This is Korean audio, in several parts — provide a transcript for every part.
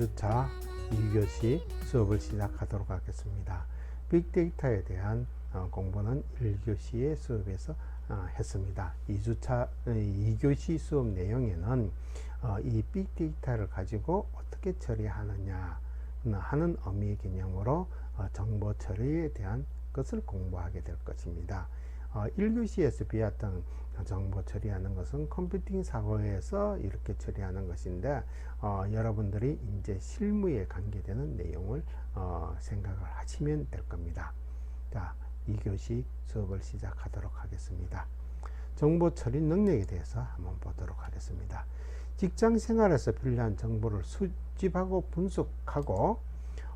2주차 2교시 수업을 시작하도록 하겠습니다. 빅데이터에 대한 어, 공부는 1교시의 수업에서 어, 했습니다. 2주차 2교시 수업 내용에는 어, 이 빅데이터를 가지고 어떻게 처리하느냐 하는 의미의 개념으로 어, 정보 처리에 대한 것을 공부하게 될 것입니다. 어, 1교시에서 배웠던 정보 처리하는 것은 컴퓨팅 사고에서 이렇게 처리하는 것인데 어, 여러분들이 이제 실무에 관계되는 내용을 어, 생각을 하시면 될 겁니다. 자, 2교시 수업을 시작하도록 하겠습니다. 정보 처리 능력에 대해서 한번 보도록 하겠습니다. 직장 생활에서 필요한 정보를 수집하고 분석하고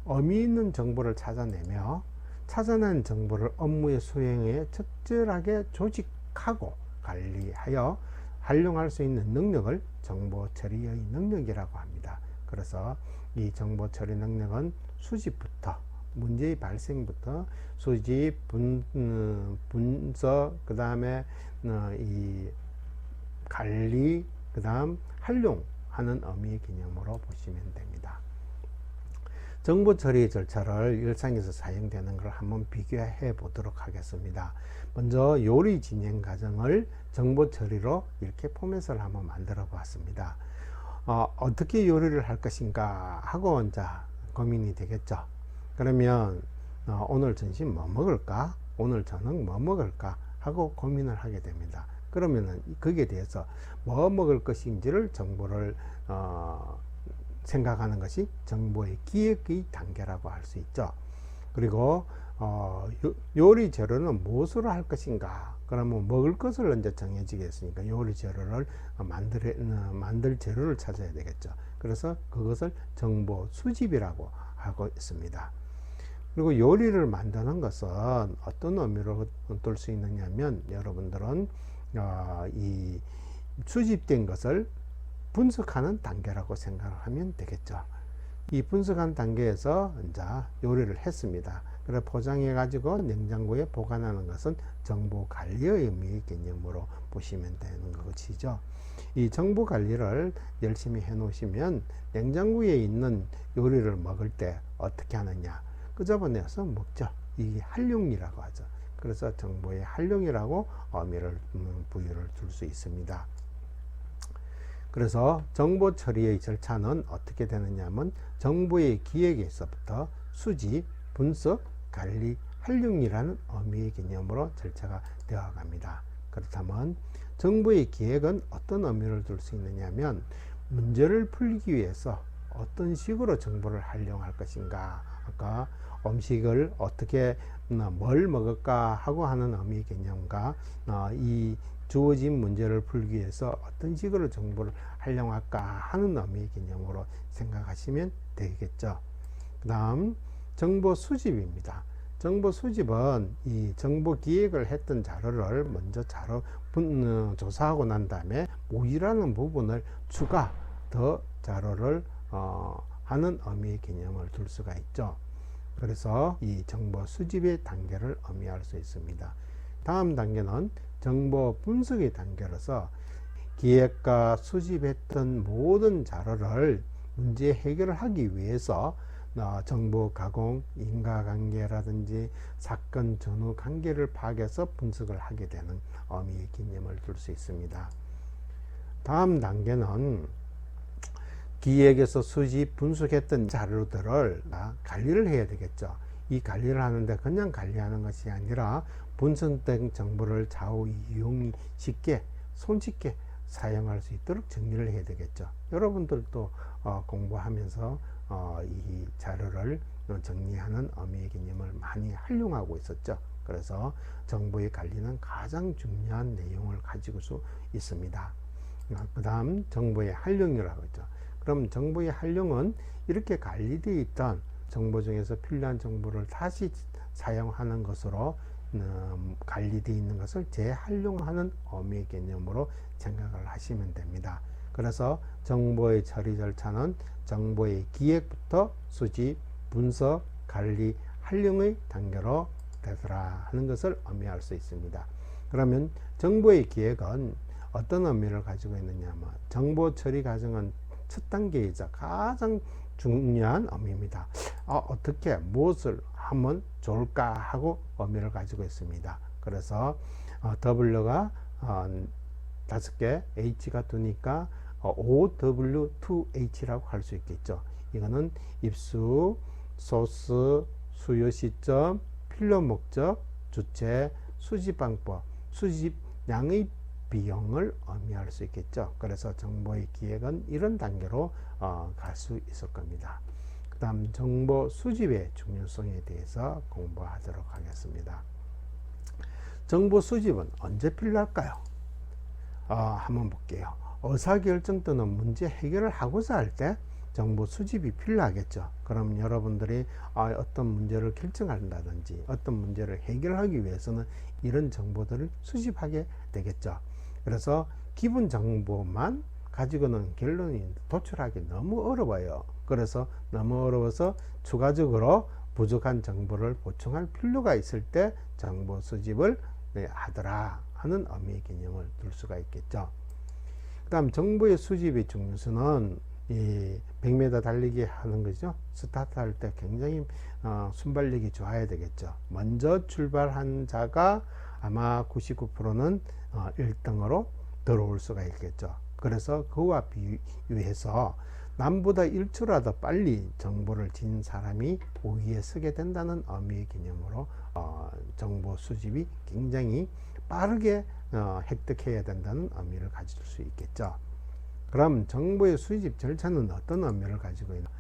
의미 있는 정보를 찾아내며 찾아낸 정보를 업무의 수행에 적절하게 조직하고 관리하여 활용할 수 있는 능력을 정보 처리의 능력이라고 합니다. 그래서 이 정보 처리 능력은 수집부터 문제의 발생부터 수집, 분, 음, 분석, 그 다음에 어, 이 관리, 그 다음 활용하는 의미의 개념으로 보시면 됩니다. 정보 처리 절차를 일상에서 사용되는 걸 한번 비교해 보도록 하겠습니다. 먼저 요리 진행 과정을 정보 처리로 이렇게 포맷을 한번 만들어 보았습니다. 어, 어떻게 요리를 할 것인가 하고 이제 고민이 되겠죠. 그러면 어, 오늘 점심 뭐 먹을까? 오늘 저녁 뭐 먹을까? 하고 고민을 하게 됩니다. 그러면은 거기에 대해서 뭐 먹을 것인지를 정보를 어, 생각하는 것이 정보의 기획의 단계라고 할 수 있죠. 그리고 어, 요리 재료는 무엇으로 할 것인가? 그러면 먹을 것을 언제 정해지겠으니까 요리 재료를 만들, 어, 만들 재료를 찾아야 되겠죠. 그래서 그것을 정보 수집이라고 하고 있습니다. 그리고 요리를 만드는 것은 어떤 의미로 둘수 있느냐면 여러분들은 어, 이 수집된 것을 분석하는 단계라고 생각을 하면 되겠죠. 이 분석한 단계에서 이제 요리를 했습니다. 그래 포장해 가지고 냉장고에 보관하는 것은 정보 관리의 의미의 개념으로 보시면 되는 것이죠. 이 정보 관리를 열심히 해 놓으시면 냉장고에 있는 요리를 먹을 때 어떻게 하느냐 끄집어내서 먹죠. 이게 활용이라고 하죠. 그래서 정보의 활용이라고 의미를 음, 부여를 줄 수 있습니다. 그래서 정보 처리의 절차는 어떻게 되느냐면 정보의 기획에서부터 수집, 분석, 관리, 활용이라는 의미의 개념으로 절차가 되어 갑니다. 그렇다면 정보의 기획은 어떤 의미를 둘 수 있느냐면 문제를 풀기 위해서 어떤 식으로 정보를 활용할 것인가 아까 음식을 어떻게 음, 뭘 먹을까 하고 하는 의미의 개념과 어, 이 주어진 문제를 풀기 위해서 어떤 식으로 정보를 활용할까 하는 의미의 개념으로 생각하시면 되겠죠. 그 다음 정보 수집입니다. 정보 수집은 이 정보 기획을 했던 자료를 먼저 자료 분, 어, 조사하고 난 다음에 모이라는 부분을 추가 더 자료를 어, 하는 의미의 개념을 둘 수가 있죠. 그래서 이 정보 수집의 단계를 의미할 수 있습니다. 다음 단계는 정보 분석의 단계로서 기획과 수집했던 모든 자료를 문제 해결을 하기 위해서 어, 정보 가공, 인과관계라든지 사건 전후 관계를 파악해서 분석을 하게 되는 의미의 개념을 둘 수 있습니다. 다음 단계는 기획에서 수집, 분석했던 자료들을 관리를 해야 되겠죠. 이 관리를 하는데 그냥 관리하는 것이 아니라 분석된 정보를 좌우 이용이 쉽게 손쉽게 사용할 수 있도록 정리를 해야 되겠죠. 여러분들도 어, 공부하면서 어, 이 자료를 정리하는 의미의 개념을 많이 활용하고 있었죠. 그래서 정보의 관리는 가장 중요한 내용을 가지고 수 있습니다. 그 다음 정보의 활용이라고 했죠. 그럼 정보의 활용은 이렇게 관리되어 있던 정보 중에서 필요한 정보를 다시 사용하는 것으로 음, 관리되어 있는 것을 재활용하는 의미의 개념으로 생각을 하시면 됩니다. 그래서 정보의 처리 절차는 정보의 기획부터 수집, 분석, 관리, 활용의 단계로 되더라 하는 것을 의미할 수 있습니다. 그러면 정보의 기획은 어떤 의미를 가지고 있느냐 하면 정보 처리 과정은 첫 단계이자 가장 중요한 의미입니다. 어, 어떻게 무엇을 하면 좋을까 하고 의미를 가지고 있습니다. 그래서 어, W가 어, 다섯 개 H가 두니까 어, OW2H라고 할 수 있겠죠. 이거는 입수, 소스, 수요 시점, 필요 목적, 주체, 수집 방법, 수집 양의 비용을 의미할 수 있겠죠. 그래서 정보의 기획은 이런 단계로 어, 갈수 있을 겁니다. 그 다음 정보 수집의 중요성에 대해서 공부하도록 하겠습니다. 정보 수집은 언제 필요할까요? 어, 한번 볼게요. 의사결정 또는 문제 해결을 하고자 할 때 정보 수집이 필요하겠죠. 그럼 여러분들이 아, 어떤 문제를 결정한다든지 어떤 문제를 해결하기 위해서는 이런 정보들을 수집하게 되겠죠. 그래서 기본 정보만 가지고는 결론이 도출하기 너무 어려워요. 그래서 너무 어려워서 추가적으로 부족한 정보를 보충할 필요가 있을 때 정보 수집을 네, 하더라 하는 의미의 개념을 둘 수가 있겠죠. 그 다음 정보의 수집의 중요성은 이 100m 달리기 하는 거죠. 스타트 할 때 굉장히 어, 순발력이 좋아야 되겠죠. 먼저 출발한 자가 아마 99%는 어, 1등으로 들어올 수가 있겠죠. 그래서 그와 비유해서 남보다 1초라도 빨리 정보를 지닌 사람이 우위에 서게 된다는 의미의 개념으로 어, 정보 수집이 굉장히 빠르게 어, 획득해야 된다는 의미를 가질 수 있겠죠. 그럼 정보의 수집 절차는 어떤 의미를 가지고 있나?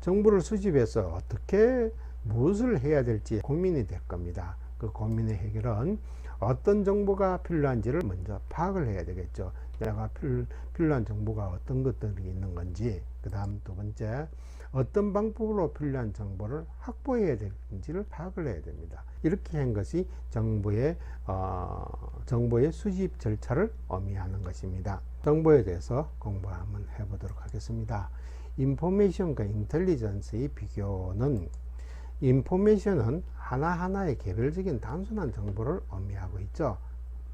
정보를 수집해서 어떻게 무엇을 해야 될지 고민이 될 겁니다. 그 고민의 해결은 어떤 정보가 필요한지를 먼저 파악을 해야 되겠죠. 내가 필, 필요한 정보가 어떤 것들이 있는 건지, 그 다음 두 번째, 어떤 방법으로 필요한 정보를 확보해야 되는지를 파악을 해야 됩니다. 이렇게 한 것이 정보의, 어, 정보의 수집 절차를 의미하는 것입니다. 정보에 대해서 공부 한번 해보도록 하겠습니다. 인포메이션과 인텔리전스의 비교는 인포메이션은 하나하나의 개별적인 단순한 정보를 의미하고 있죠.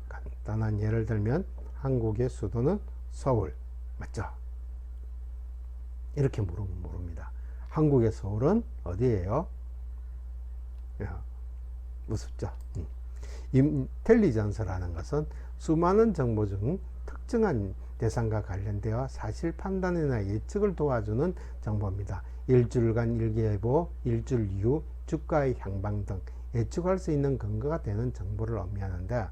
간단한 예를 들면 한국의 수도는 서울 맞죠? 이렇게 물으면 모릅니다. 한국의 서울은 어디예요? 야, 무섭죠? 음. 인텔리전스라는 것은 수많은 정보 중 특정한 대상과 관련되어 사실 판단이나 예측을 도와주는 정보입니다. 일주일간 일기예보, 일주일 이후 주가의 향방 등 예측할 수 있는 근거가 되는 정보를 의미하는데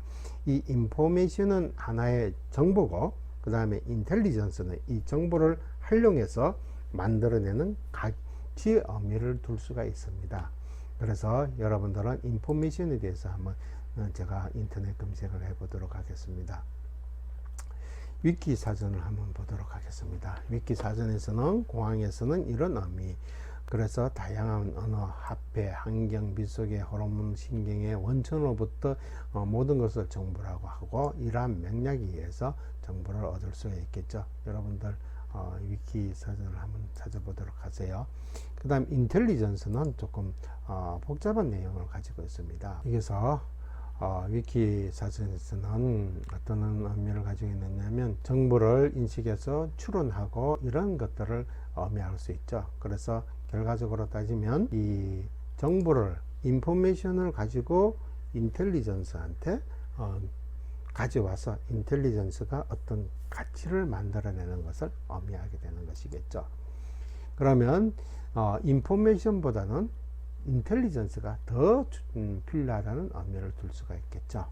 이 인포메이션은 하나의 정보고 그 다음에 인텔리전스는 이 정보를 활용해서 만들어내는 가치 의미를 둘 수가 있습니다. 그래서 여러분들은 인포메이션에 대해서 한번 제가 인터넷 검색을 해보도록 하겠습니다. 위키 사전을 한번 보도록 하겠습니다. 위키 사전에서는 공항에서는 이런 의미 그래서 다양한 언어, 화폐, 환경, 미속의 호르몬, 신경의 원천으로부터 어, 모든 것을 정보라고 하고 이러한 맥락에 의해서 정보를 얻을 수 있겠죠. 여러분들 어, 위키 사전을 한번 찾아보도록 하세요. 그 다음 인텔리전스는 조금 어, 복잡한 내용을 가지고 있습니다. 여기서 어, 위키 사전에서는 어떤 의미를 가지고 있느냐면 정보를 인식해서 추론하고 이런 것들을 의미할 수 있죠. 그래서 결과적으로 따지면 이 정보를 인포메이션을 가지고 인텔리전스한테 어, 가져와서 인텔리전스가 어떤 가치를 만들어내는 것을 의미하게 되는 것이겠죠. 그러면 어, 인포메이션보다는 인텔리전스가 더 음, 필요하다는 의미를 둘 수가 있겠죠.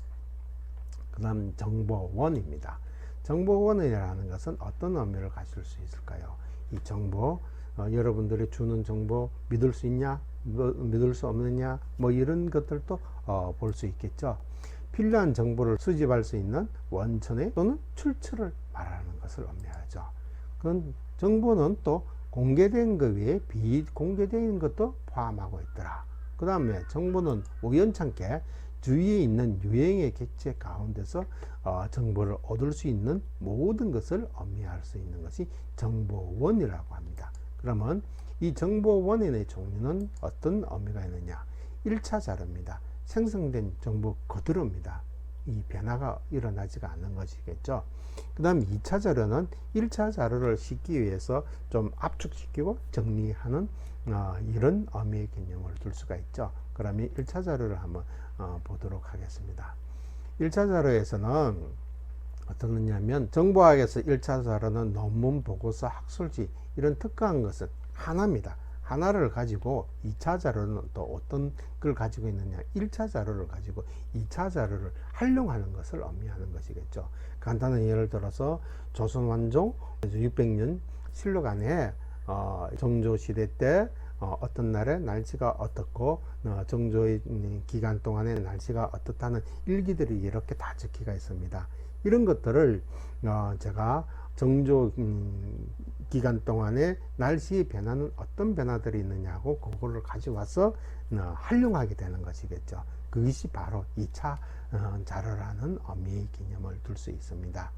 그 다음 정보원입니다. 정보원이라는 것은 어떤 의미를 가질 수 있을까요? 이 정보, 어, 여러분들이 주는 정보 믿을 수 있냐, 뭐, 믿을 수 없느냐, 뭐 이런 것들도 어, 볼수 있겠죠. 필요한 정보를 수집할 수 있는 원천의 또는 출처를 말하는 것을 의미하죠. 그건 정보는 또 공개된 것 외에 비공개된 것도 포함하고 있더라. 그 다음에 정보는 우연찮게 주위에 있는 유행의 객체 가운데서 어, 정보를 얻을 수 있는 모든 것을 의미할 수 있는 것이 정보원이라고 합니다. 그러면 이 정보원의 종류는 어떤 의미가 있느냐? 1차 자료입니다. 생성된 정보 그대로입니다. 이 변화가 일어나지가 않는 것이겠죠. 그 다음 2차 자료는 1차 자료를 싣기 위해서 좀 압축시키고 정리하는 어, 이런 의미의 개념을 둘 수가 있죠. 그러면 1차 자료를 한번 어, 보도록 하겠습니다. 1차 자료에서는 어떤 거냐면 정보학에서 1차 자료는 논문, 보고서, 학술지 이런 특화한 것은 하나입니다. 하나를 가지고 2차 자료는 또 어떤 걸 가지고 있느냐. 1차 자료를 가지고 2차 자료를 활용하는 것을 의미하는 것이겠죠. 간단한 예를 들어서 조선 완종 600년 실록 안에 어, 정조 시대 때 어, 어떤 날에 날씨가 어떻고 어, 정조의 기간 동안에 날씨가 어떻다는 일기들이 이렇게 다 적혀가 있습니다. 이런 것들을 어, 제가 정조 음, 기간 동안에 날씨 변화는 어떤 변화들이 있느냐고 그거를 가져와서 어, 활용하게 되는 것이겠죠. 그것이 바로 2차 어, 자료라는 의미의 개념을 둘 수 있습니다.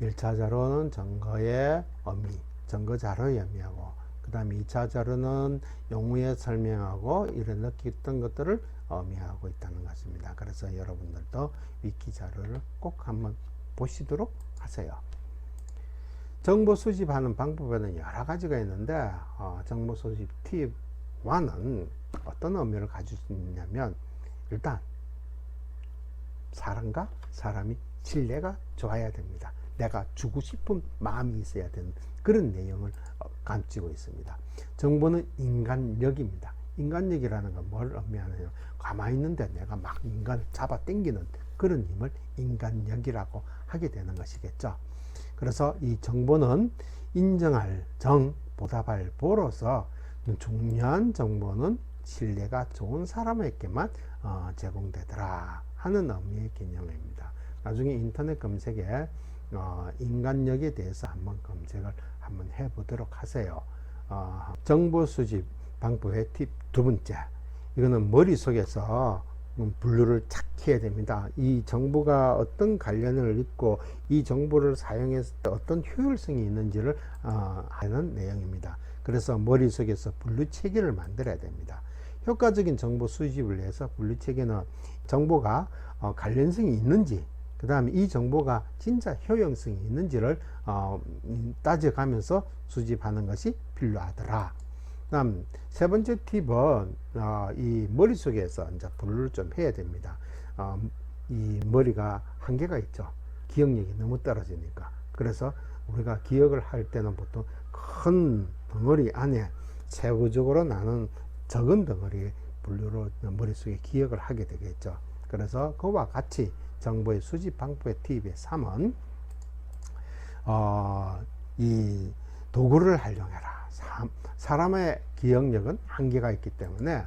1차 자료는 증거의 의미, 증거 자료의 의미하고 그 다음에 2차 자료는 용어에 설명하고 이런 느꼈던 것들을 의미하고 있다는 것입니다. 그래서 여러분들도 위키 자료를 꼭 한번 보시도록 하세요. 정보 수집하는 방법에는 여러 가지가 있는데 어, 정보 수집 팁 1은 어떤 의미를 가지고 있냐면 일단 사람과 사람이 신뢰가 좋아야 됩니다. 내가 주고 싶은 마음이 있어야 되는 그런 내용을 어, 감추고 있습니다. 정보는 인간력입니다. 인간력이라는 건 뭘 의미하느냐 가만히 있는데 내가 막 인간을 잡아 당기는 그런 힘을 인간력이라고 하게 되는 것이겠죠. 그래서 이 정보는 인정할 정, 보답할 보로서 중요한 정보는 신뢰가 좋은 사람에게만 어, 제공되더라 하는 의미의 개념입니다. 나중에 인터넷 검색에 어, 인간력에 대해서 한번 검색을 한번 해보도록 하세요. 어, 정보 수집 방법의 팁 두 번째. 이거는 머릿속에서 음, 분류를 착 해야 됩니다. 이 정보가 어떤 관련을 있고 이 정보를 사용했을 때 어떤 효율성이 있는지를 어, 하는 내용입니다. 그래서 머릿속에서 분류 체계를 만들어야 됩니다. 효과적인 정보 수집을 위해서 분류 체계는 정보가 어, 관련성이 있는지 그 다음에 이 정보가 진짜 효용성이 있는지를 어, 따져가면서 수집하는 것이 필요하더라. 다음 세 번째 팁은 어, 이 머릿속에서 이제 분류를 좀 해야 됩니다. 어, 이 머리가 한계가 있죠. 기억력이 너무 떨어지니까. 그래서 우리가 기억을 할 때는 보통 큰 덩어리 안에 세부적으로 나는 적은 덩어리의 분류로 머릿속에 기억을 하게 되겠죠. 그래서 그와 같이 정보의 수집 방법의 팁의 3은 어, 이 도구를 활용해라. 사람의 기억력은 한계가 있기 때문에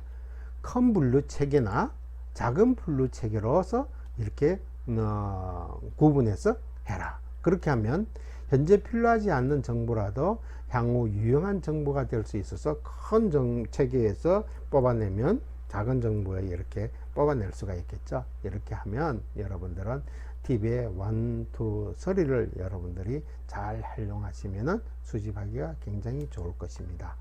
큰 분류 체계나 작은 분류 체계로서 이렇게 어, 구분해서 해라. 그렇게 하면 현재 필요하지 않는 정보라도 향후 유용한 정보가 될 수 있어서 큰 정, 체계에서 뽑아내면 작은 정보에 이렇게 뽑아낼 수가 있겠죠. 이렇게 하면 여러분들은 팁의 1, 2, 3를 여러분들이 잘 활용하시면 수집하기가 굉장히 좋을 것입니다.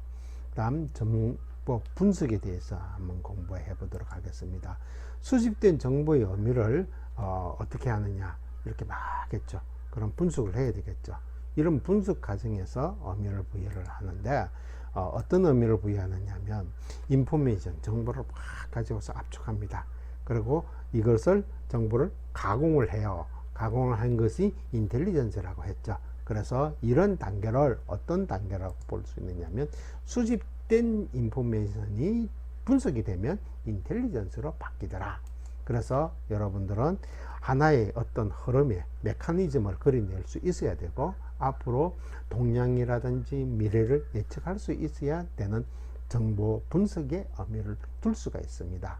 다음 정보 분석에 대해서 한번 공부해 보도록 하겠습니다. 수집된 정보의 의미를 어, 떻게 하느냐 이렇게 막겠죠. 그럼 분석을 해야 되겠죠. 이런 분석 과정에서 의미를 부여를 하는데 어, 떤 의미를 부여하느냐 하면 인포메이션 정보를 막 가지고서 압축합니다. 그리고 이것을 정보를 가공을 해요. 가공을 한 것이 인텔리전스라고 했죠. 그래서 이런 단계를 어떤 단계라고 볼 수 있느냐면 수집된 인포메이션이 분석이 되면 인텔리전스로 바뀌더라. 그래서 여러분들은 하나의 어떤 흐름의 메커니즘을 그려낼 수 있어야 되고 앞으로 동향이라든지 미래를 예측할 수 있어야 되는 정보 분석의 의미를 둘 수가 있습니다.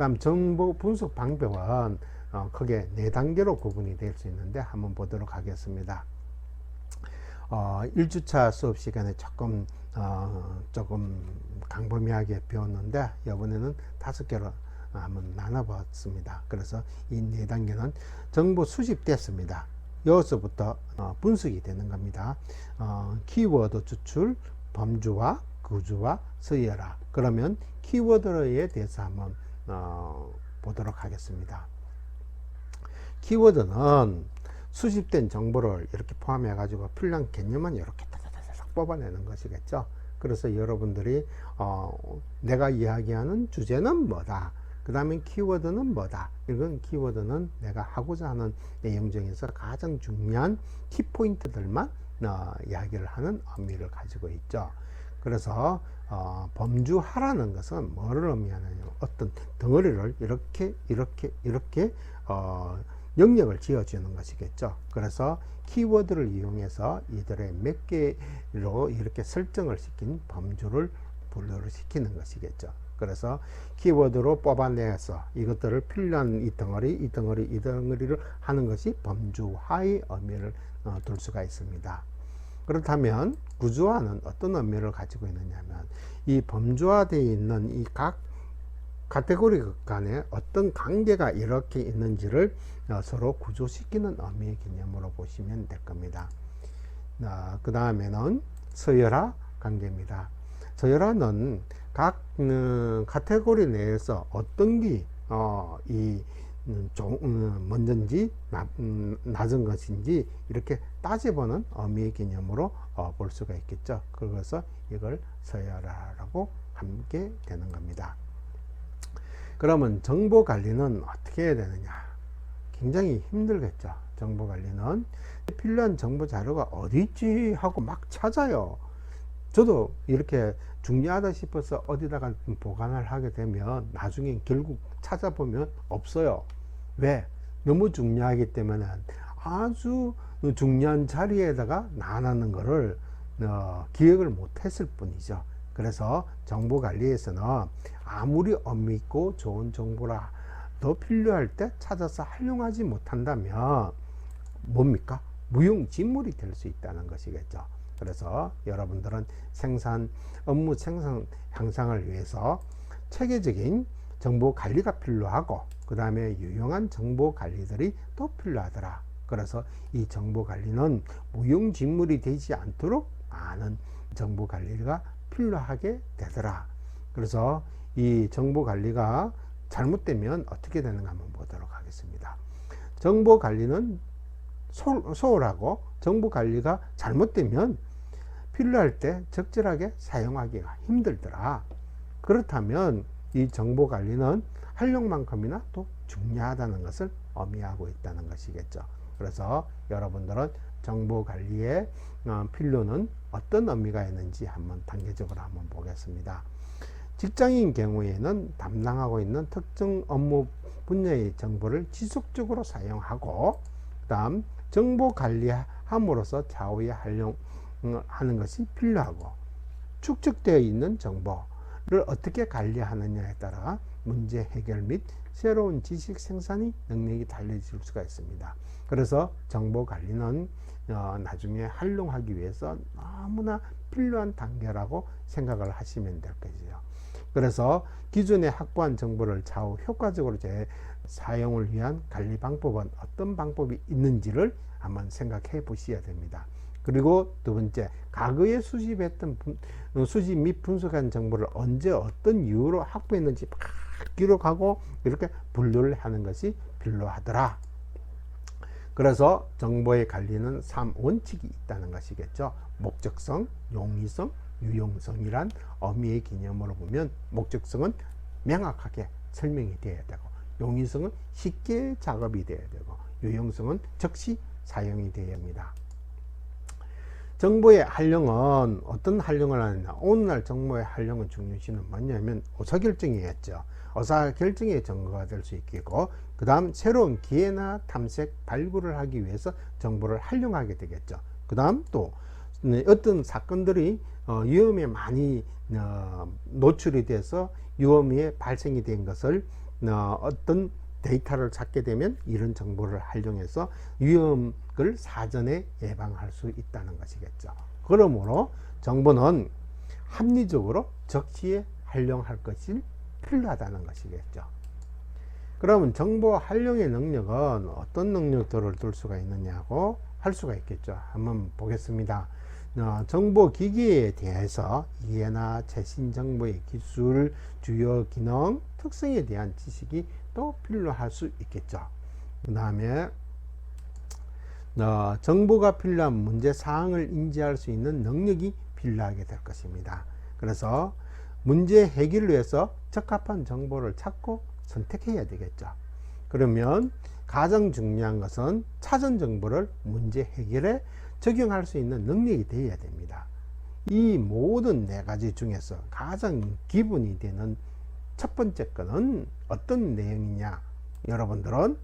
다음 정보 분석 방법은 어, 크게 네 단계로 구분이 될 수 있는데 한번 보도록 하겠습니다. 어, 1주차 수업 시간에 조금 어, 조금 강범위하게 배웠는데 이번에는 다섯 개로 한번 나눠봤습니다. 그래서 이 네 단계는 정보 수집됐습니다. 여기서부터 어, 분석이 되는 겁니다. 어, 키워드 추출, 범주와 구주와 서열화. 그러면 키워드에 대해서 한번 어, 보도록 하겠습니다. 키워드는 수집된 정보를 이렇게 포함해 가지고 필요한 개념만 이렇게 뽑아내는 것이겠죠. 그래서 여러분들이 어, 내가 이야기하는 주제는 뭐다. 그 다음에 키워드는 뭐다. 이건 키워드는 내가 하고자 하는 내용 중에서 가장 중요한 키포인트들만 어, 이야기를 하는 의미를 가지고 있죠. 그래서 어, 범주하라는 것은 뭐를 의미하느냐 어떤 덩어리를 이렇게 이렇게 이렇게 어, 영역을 지어주는 것이겠죠. 그래서 키워드를 이용해서 이들의 몇 개로 이렇게 설정을 시킨 범주를 분류를 시키는 것이겠죠. 그래서 키워드로 뽑아내서 이것들을 필요한 이 덩어리, 이 덩어리, 이 덩어리를 하는 것이 범주화의 의미를 어, 둘 수가 있습니다. 그렇다면 구조화는 어떤 의미를 가지고 있느냐면 이 범주화되어 있는 이 각 카테고리 간에 어떤 관계가 이렇게 있는지를 어, 서로 구조시키는 의미의 개념으로 보시면 될 겁니다. 어, 그 다음에는 서열화 관계입니다. 서열화는 각 음, 카테고리 내에서 어떤 게 어, 먼저인지 나, 음, 낮은 것인지 이렇게 따져보는 의미의 개념으로 어, 볼 수가 있겠죠. 그래서 이걸 서열화라고 함께 되는 겁니다. 그러면 정보 관리는 어떻게 해야 되느냐? 굉장히 힘들겠죠. 정보 관리는 필요한 정보 자료가 어디 있지 하고 막 찾아요. 저도 이렇게 중요하다 싶어서 어디다가 보관을 하게 되면 나중에 결국 찾아보면 없어요. 왜? 너무 중요하기 때문에 아주 중요한 자리에다가 놔놓는 거를 어, 기억을 못했을 뿐이죠. 그래서 정보 관리에서는 아무리 있고 좋은 정보라 더 필요할 때 찾아서 활용하지 못한다면 뭡니까? 무용지물이 될 수 있다는 것이겠죠. 그래서 여러분들은 생산, 업무 생산 향상을 위해서 체계적인 정보 관리가 필요하고 그 다음에 유용한 정보 관리들이 또 필요하더라. 그래서 이 정보 관리는 무용지물이 되지 않도록 많은 정보 관리가 필요하게 되더라. 그래서 이 정보 관리가 잘못되면 어떻게 되는가 한번 보도록 하겠습니다. 정보 관리는 소홀하고 정보 관리가 잘못되면 필요할 때 적절하게 사용하기가 힘들더라. 그렇다면 이 정보 관리는 활용만큼이나 또 중요하다는 것을 의미하고 있다는 것이겠죠. 그래서 여러분들은 정보 관리의 어, 필요는 어떤 의미가 있는지 한번 단계적으로 한번 보겠습니다. 직장인 경우에는 담당하고 있는 특정 업무 분야의 정보를 지속적으로 사용하고 그다음 정보 관리함으로써 좌우에 활용 하는 것이 필요하고 축적되어 있는 정보를 어떻게 관리하느냐에 따라 문제 해결 및 새로운 지식 생산이 능력이 달라질 수가 있습니다. 그래서 정보 관리는 어, 나중에 활용하기 위해서 너무나 필요한 단계라고 생각을 하시면 될 것이죠. 그래서 기존에 확보한 정보를 좌우 효과적으로 재 사용을 위한 관리 방법은 어떤 방법이 있는지를 한번 생각해 보셔야 됩니다. 그리고 두 번째, 과거에 수집했던 분, 어, 수집 및 분석한 정보를 언제 어떤 이유로 확보했는지 막 기록하고 이렇게 분류를 하는 것이 필요하더라. 그래서 정보의 관리는 3원칙이 있다는 것이겠죠. 목적성, 용이성, 유용성이란 의미의 개념으로 보면 목적성은 명확하게 설명이 되어야 되고 용이성은 쉽게 작업이 되어야 되고 유용성은 즉시 사용이 되어야 합니다. 정보의 활용은 어떤 활용을 하느냐. 오늘날 정보의 활용은 중요시는 뭐냐면 의사결정이겠죠. 의사결정의 정보가 될 수 있겠고 그 다음 새로운 기회나 탐색 발굴을 하기 위해서 정보를 활용하게 되겠죠. 그 다음 또 어떤 사건들이 어, 위험에 많이 어, 노출이 돼서 위험이 발생이 된 것을 어, 어떤 데이터를 찾게 되면 이런 정보를 활용해서 위험을 사전에 예방할 수 있다는 것이겠죠. 그러므로 정보는 합리적으로 적시에 활용할 것이 필요하다는 것이겠죠. 그러면 정보 활용의 능력은 어떤 능력들을 둘 수가 있느냐고 할 수가 있겠죠. 한번 보겠습니다. 어, 정보 기기에 대해서 이해나 최신 정보의 기술, 주요 기능, 특성에 대한 지식이 또 필요할 수 있겠죠. 그 다음에 어, 정보가 필요한 문제 사항을 인지할 수 있는 능력이 필요하게 될 것입니다. 그래서 문제 해결을 위해서 적합한 정보를 찾고 선택해야 되겠죠. 그러면 가장 중요한 것은 찾은 정보를 문제 해결에 적용할 수 있는 능력이 되어야 됩니다. 이 모든 네 가지 중에서 가장 기본이 되는 첫 번째 거는 어떤 내용이냐? 여러분들은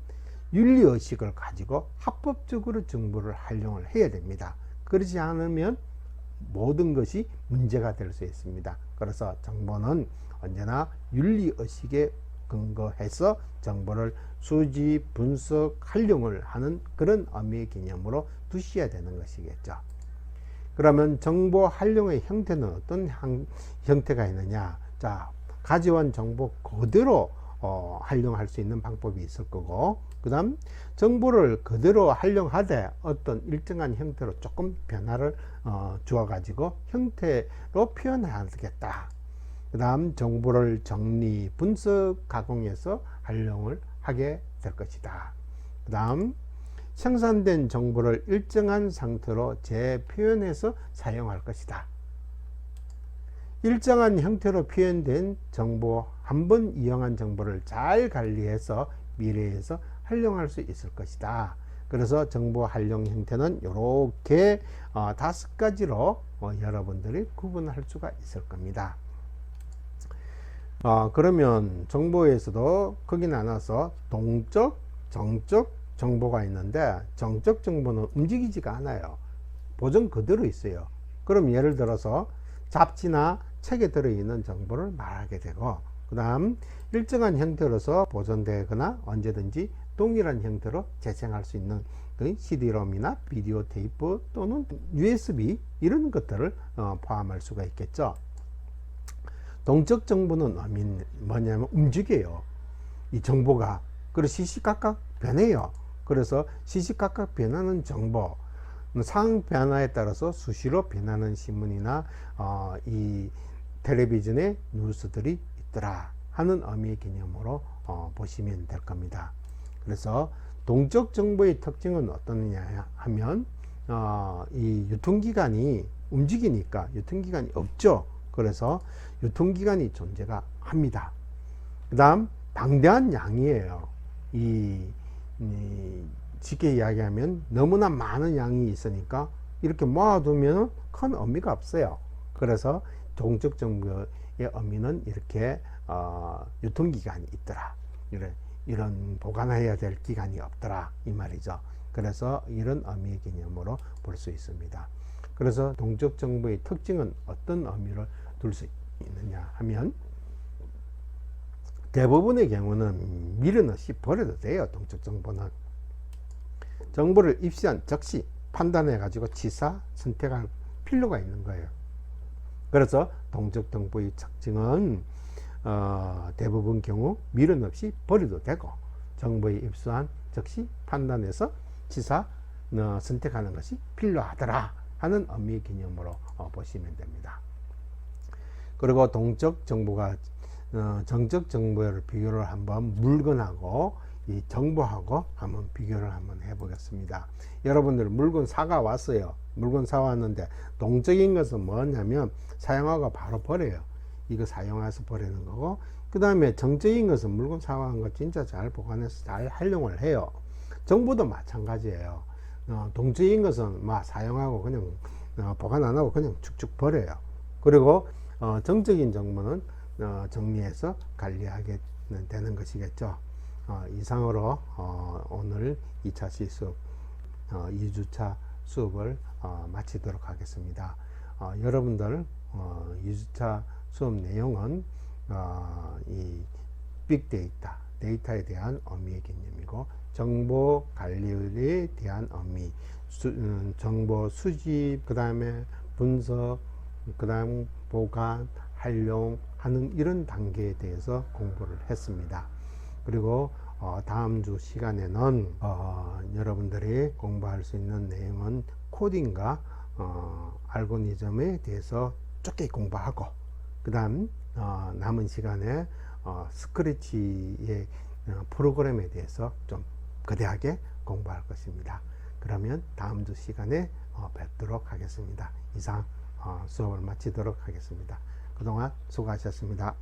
윤리의식을 가지고 합법적으로 정보를 활용을 해야 됩니다. 그렇지 않으면 모든 것이 문제가 될 수 있습니다. 그래서 정보는 언제나 윤리의식에 근거해서 정보를 수집, 분석, 활용을 하는 그런 의미의 개념으로 두셔야 되는 것이겠죠. 그러면 정보 활용의 형태는 어떤 형, 형태가 있느냐? 자, 가져온 정보 그대로 어, 활용할 수 있는 방법이 있을 거고, 그 다음 정보를 그대로 활용하되 어떤 일정한 형태로 조금 변화를 어, 주어 가지고 형태로 표현하겠다. 그 다음 정보를 정리, 분석, 가공해서 활용을 하게 될 것이다. 그 다음 생산된 정보를 일정한 상태로 재표현해서 사용할 것이다. 일정한 형태로 표현된 정보, 한 번 이용한 정보를 잘 관리해서 미래에서 활용할 수 있을 것이다. 그래서 정보 활용 형태는 이렇게 어, 다섯 가지로 어, 여러분들이 구분할 수가 있을 겁니다. 어, 그러면 정보에서도 크게 나눠서 동적, 정적 정보가 있는데 정적 정보는 움직이지가 않아요. 보존 그대로 있어요. 그럼 예를 들어서 잡지나 책에 들어있는 정보를 말하게 되고 그 다음 일정한 형태로서 보존되거나 언제든지 동일한 형태로 재생할 수 있는 그 CD롬이나 비디오 테이프 또는 USB 이런 것들을 어, 포함할 수가 있겠죠. 동적 정보는 뭐냐면 움직여요. 이 정보가. 그리고 시시각각 변해요. 그래서 시시각각 변하는 정보, 상황 변화에 따라서 수시로 변하는 신문이나 어, 이 텔레비전의 뉴스들이 있더라 하는 의미의 개념으로 어, 보시면 될 겁니다. 그래서 동적 정보의 특징은 어떠냐 하면 어, 이 유통기간이 움직이니까 유통기간이 없죠. 그래서 유통기간이 존재가 합니다. 그 다음 방대한 양이에요. 이, 이, 쉽게 이야기하면 너무나 많은 양이 있으니까 이렇게 모아두면 큰 의미가 없어요. 그래서 동적 정보의 의미는 이렇게 어, 유통기간이 있더라. 이런, 이런 보관해야 될 기간이 없더라. 이 말이죠. 그래서 이런 의미의 개념으로 볼 수 있습니다. 그래서 동적 정보의 특징은 어떤 의미를 둘 수 있느냐 하면 대부분의 경우는 미련 없이 버려도 돼요. 동적 정보는. 정보를 입시한 즉시 판단해 가지고 지사 선택할 필요가 있는 거예요. 그래서 동적 정보의 특징은 어, 대부분 경우 미련 없이 버려도 되고 정보에 입수한 즉시 판단해서 지사 어, 선택하는 것이 필요하더라 하는 의미의 개념으로 어, 보시면 됩니다. 그리고 동적 정보가 어, 정적 정보를 비교를 한번 물건하고 이 정보하고 한번 비교를 한번 해 보겠습니다. 여러분들 물건 사가 왔어요. 물건 사 왔는데 동적인 것은 뭐냐면 사용하고 바로 버려요. 이거 사용해서 버리는 거고 그 다음에 정적인 것은 물건 사 와한 거 진짜 잘 보관해서 잘 활용을 해요. 정보도 마찬가지예요. 어, 동적인 것은 막 사용하고 그냥 어, 보관 안 하고 그냥 쭉쭉 버려요. 그리고 어, 정적인 정보는 어, 정리해서 관리하게 되는 것이겠죠. 어, 이상으로 어, 오늘 2차 시수업, 2주차 수업을 마치도록 하겠습니다. 여러분들 2주차 수업 내용은 이 빅데이터, 데이터에 대한 의미의 개념이고 정보 관리에 대한 의미, 수, 음, 정보 수집, 그 다음에 분석, 그 다음 보관, 활용하는 이런 단계에 대해서 공부를 했습니다. 그리고 어, 다음 주 시간에는 어, 여러분들이 공부할 수 있는 내용은 코딩과 어, 알고리즘에 대해서 좁게 공부하고 그 다음 어, 남은 시간에 어, 스크래치의 어, 프로그램에 대해서 좀 거대하게 공부할 것입니다. 그러면 다음 주 시간에 어, 뵙도록 하겠습니다. 이상 어, 수업을 마치도록 하겠습니다. 그동안 수고하셨습니다.